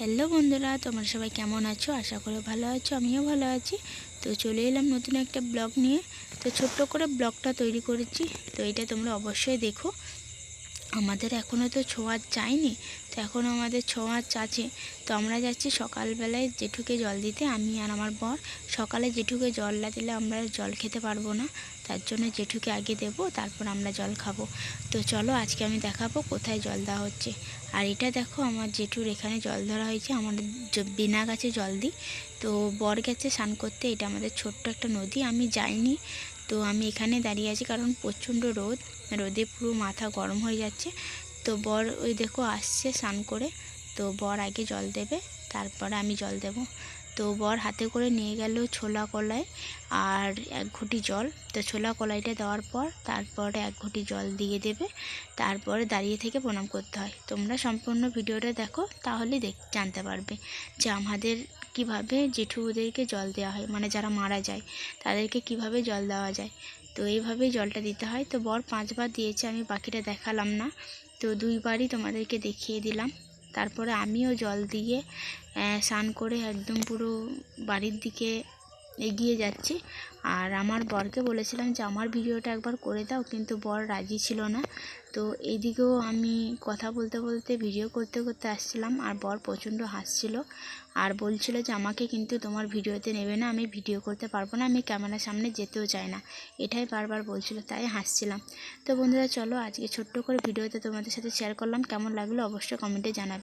Hello বন্ধুরা, তোমরা সবাই কেমন আছো? আশা করে ভালো আছো, আমিও ভালো আছি। তো চলে এলাম নতুন একটা ব্লগ নিয়ে। তো ছোট্ট করে ব্লগটা তৈরি করেছি। তো এটা তোমরা অবশ্যই দেখো। আমাদের এখনও তো ছোঁয়াচ যায়নি, তো এখনও আমাদের ছোঁয়াচ আছে তো আমরা যাচ্ছি সকালবেলায় জেঠুকে জল দিতে, আমি আর আমার বর। সকালে জেঠুকে জল না দিলে আমরা জল খেতে পারব না, তার জন্য জেঠুকে আগে দেবো, তারপর আমরা জল খাব। তো চলো আজকে আমি দেখাবো কোথায় জল দেওয়া হচ্ছে। আর এটা দেখো, আমার জেঠুর এখানে জল ধরা হয়েছে আমাদের বিনা গাছে জল দিই। তো বর গেছে স্নান করতে, এটা আমাদের ছোট্ট একটা নদী, আমি যাইনি। তো আমি এখানে দাঁড়িয়ে আছি কারণ প্রচণ্ড রোদ, রোদে পুরো মাথা গরম হয়ে যাচ্ছে। তো বর ওই দেখো আসছে স্নান করে। তো বর আগে জল দেবে, তারপরে আমি জল দেব। তো বর হাতে করে নিয়ে গেল ছোলা কলাই আর এক ঘুটি জল। তো ছোলা কলাইটা দেওয়ার পর তারপরে এক ঘুটি জল দিয়ে দেবে। তারপরে দাঁড়িয়ে থেকে প্রণাম করতে হয়। তোমরা সম্পূর্ণ ভিডিওটা দেখো, তাহলে দেখ, জানতে পারবে যে আমাদের কীভাবে জেঠুদেরকে জল দেওয়া হয়? মানে যারা মারা যায়, তাদেরকে কীভাবে জল দেওয়া যায়? তো এইভাবেই জলটা দিতে হয়। তো বর পাঁচবার দিয়েছে, আমি বাকিটা দেখালাম না। তো দুইবারই তোমাদেরকে দেখিয়ে দিলাম। তারপরে আমিও জল দিয়ে স্নান করে একদম পুরো বাড়ির দিকে এগিয়ে যাচ্ছি। আর আমার বরকে বলেছিলাম যে, আমার ভিডিওটা একবার করে দাও। কিন্তু বর রাজি ছিল না। তো এইদিকেও আমি কথা বলতে বলতে ভিডিও করতে করতে আসছিলাম আর বর প্রচণ্ড হাসছিল আর বলছিল যে, আমাকে কিন্তু তোমার ভিডিওতে নেবে না, আমি ভিডিও করতে পারব না, আমি ক্যামেরার সামনে যেতেও চাই না। এটাই বারবার বলছিল, তাই হাসছিলাম। তো বন্ধুরা, চলো আজকে ছোট্ট করে ভিডিওতে তোমাদের সাথে শেয়ার করলাম। কেমন লাগল অবশ্যই কমেন্টে জানাবে।